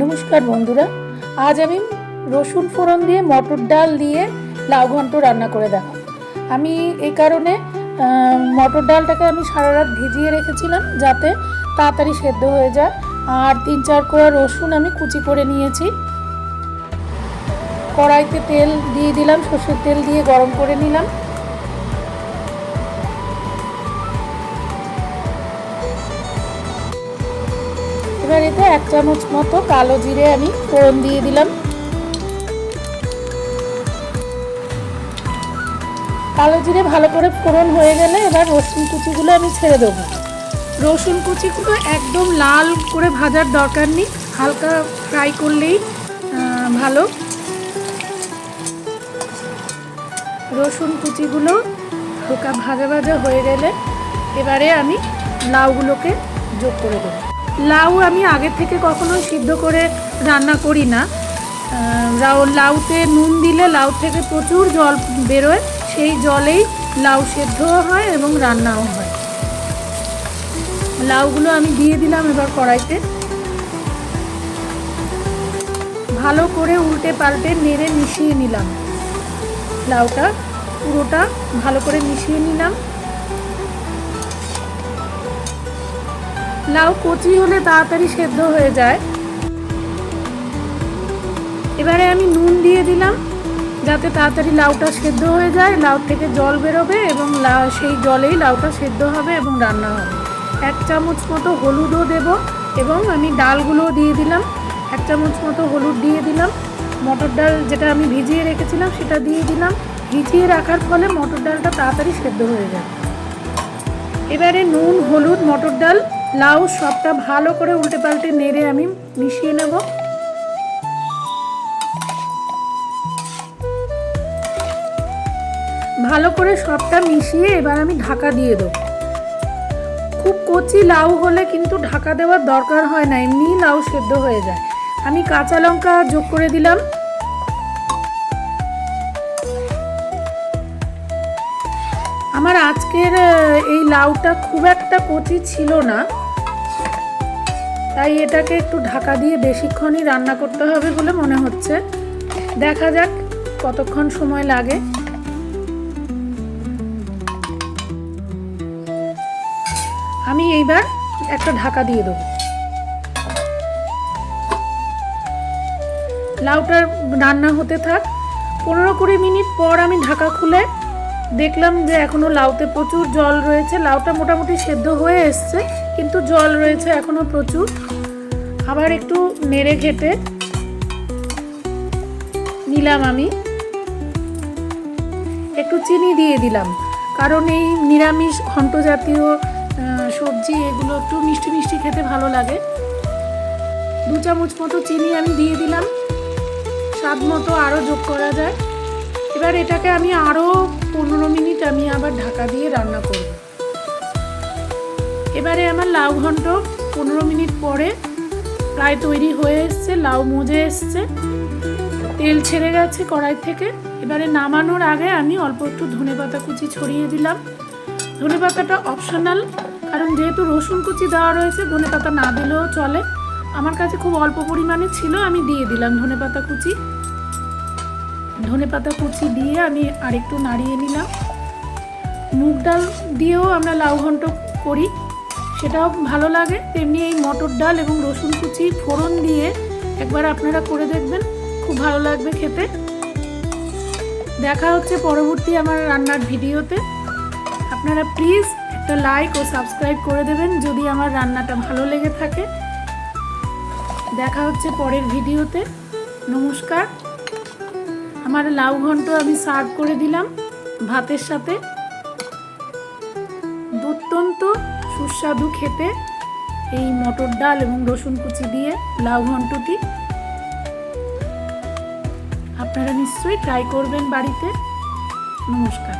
নমস্কার বন্ধুরা, আজ আমি রসুন ফোড়ন দিয়ে মটর ডাল দিয়ে লাউ ঘন্ট রান্না করে দেখাবো। আমি এই কারণে মটর ডালটাকে আমি সারা রাত ভিজিয়ে রেখেছিলাম যাতে তাড়াতাড়ি সেদ্ধ হয়ে যায়। আর তিন চার কোয়া রসুন আমি কুচি করে নিয়েছি। কড়াইতে তেল দিয়ে দিলাম, সর্ষের তেল দিয়ে গরম করে নিলাম। এবার এতে এক চামচ মতো কালো জিরে আমি ফোড়ন দিয়ে দিলাম। কালো জিরে ভালো করে ফোড়ন হয়ে গেলে এবার রসুন কুচিগুলো আমি ছেড়ে দেবো। রসুন কুচিগুলো একদম লাল করে ভাজার দরকার নেই, হালকা ফ্রাই করলেই ভালো। রসুন কুচিগুলো হালকা ভাজা ভাজা হয়ে গেলে এবারে আমি লাউগুলোকে যোগ করে দেবো। লাউ আমি আগে থেকে কখনো সিদ্ধ করে রান্না করি না। লাউ, লাউতে নুন দিলে লাউ থেকে প্রচুর জল বেরোয়, সেই জলেই লাউ সেদ্ধও হয় এবং রান্নাও হয়। লাউগুলো আমি দিয়ে দিলাম এবার কড়াইতে। ভালো করে উল্টে পাল্টে নেড়ে মিশিয়ে নিলাম। লাউটা পুরোটা ভালো করে মিশিয়ে নিলাম। লাউ কচি হলে তাড়াতাড়ি সেদ্ধ হয়ে যায়। এবারে আমি নুন দিয়ে দিলাম, যাতে তাড়াতাড়ি লাউটা সেদ্ধ হয়ে যায়। লাউ থেকে জল বেরোবে এবং সেই জলেই লাউটা সেদ্ধ হবে এবং রান্না হবে। এক চামচ মতো হলুদও দেব এবং আমি ডালগুলোও দিয়ে দিলাম। এক চামচ মতো হলুদ দিয়ে দিলাম। মটর ডাল যেটা আমি ভিজিয়ে রেখেছিলাম সেটা দিয়ে দিলাম। ভিজিয়ে রাখার ফলে মটর ডালটা তাড়াতাড়ি সেদ্ধ হয়ে যায়। এবারে নুন, হলুদ, মটর ডাল লাউ সবটা ভালো করে উল্টে পাল্টে নেড়ে আমি মিশিয়ে নেব। ভালো করে সবটা মিশিয়ে এবার আমি ঢাকা দিয়ে দেবো। খুব কচি লাউ হলে কিন্তু ঢাকা দেওয়ার দরকার হয় না এমনি লাউ সেদ্ধ হয়ে যায়। আমি কাঁচা লঙ্কা যোগ করে দিলাম। আমার আজকের এই লাউটা খুব একটা কচি ছিল না। তাই এটাকে একটু ঢাকা দিয়ে বেশিক্ষণই রান্না করতে হবে বলে মনে হচ্ছে। দেখা যাক কতক্ষণ সময় লাগে। আমি এইবার একটা ঢাকা দিয়ে দেবো। লাউটার রান্না হতে থাক। পনেরো কুড়ি মিনিট পর আমি ঢাকা খুলে দেখলাম যে এখনও লাউতে প্রচুর জল রয়েছে। লাউটা মোটামুটি সেদ্ধ হয়ে এসছে, কিন্তু জল রয়েছে এখনও প্রচুর। আবার একটু নেড়ে ঘেটে নিলাম আমি। একটু চিনি দিয়ে দিলাম, কারণ এই নিরামিষ ঘন্ট জাতীয় সবজি এগুলো একটু মিষ্টি মিষ্টি খেতে ভালো লাগে। দু চামচ মতো চিনি আমি দিয়ে দিলাম। স্বাদ মতো আরও যোগ করা যায়। এবার এটাকে আমি আরও পনেরো মিনিট আমি আবার ঢাকা দিয়ে রান্না করব। এবারে আমার লাউ ঘন্ট পনেরো মিনিট পরে প্রায় তৈরি হয়ে এসছে, লাউ মজে এসছে। তেল ছেড়ে গেছে কড়াই থেকে। এবারে নামানোর আগে আমি অল্প একটু ধনে পাতা কুচি ছড়িয়ে দিলাম। ধনে পাতাটা অপশনাল কারণ যেহেতু রসুন কুচি দেওয়া রয়েছে, ধনে পাতা না দিলেও চলে। আমার কাছে খুব অল্প পরিমাণে ছিল, আমি দিয়ে দিলাম ধনে পাতা কুচি। ধনে পাতা কুচি দিয়ে আমি আরেকটু নাড়িয়ে নিলাম। মুগ ডাল দিয়েও আমরা লাউ ঘন্ট করি, সেটাও ভালো লাগে। তেমনি এই মটর ডাল এবং রসুন কুচি ফোড়ন দিয়ে একবার আপনারা করে দেখবেন, খুব ভালো লাগবে খেতে। দেখা হচ্ছে পরবর্তী আমার রান্নার ভিডিওতে। আপনারা প্লিজ একটা লাইক ও সাবস্ক্রাইব করে দেবেন যদি আমার রান্নাটা ভালো লেগে থাকে। দেখা হচ্ছে পরের ভিডিওতে। নমস্কার। আমার লাউ ঘন্ট আমি সার্ভ করে দিলাম ভাতের সাথে। দুর্দান্ত সুস্বাদু খেতে এই মটর ডাল এবং রসুন কুচি দিয়ে লাউ ঘন্টটি আপনারা নিশ্চয়ই ট্রাই করবেন বাড়িতে। নমস্কার।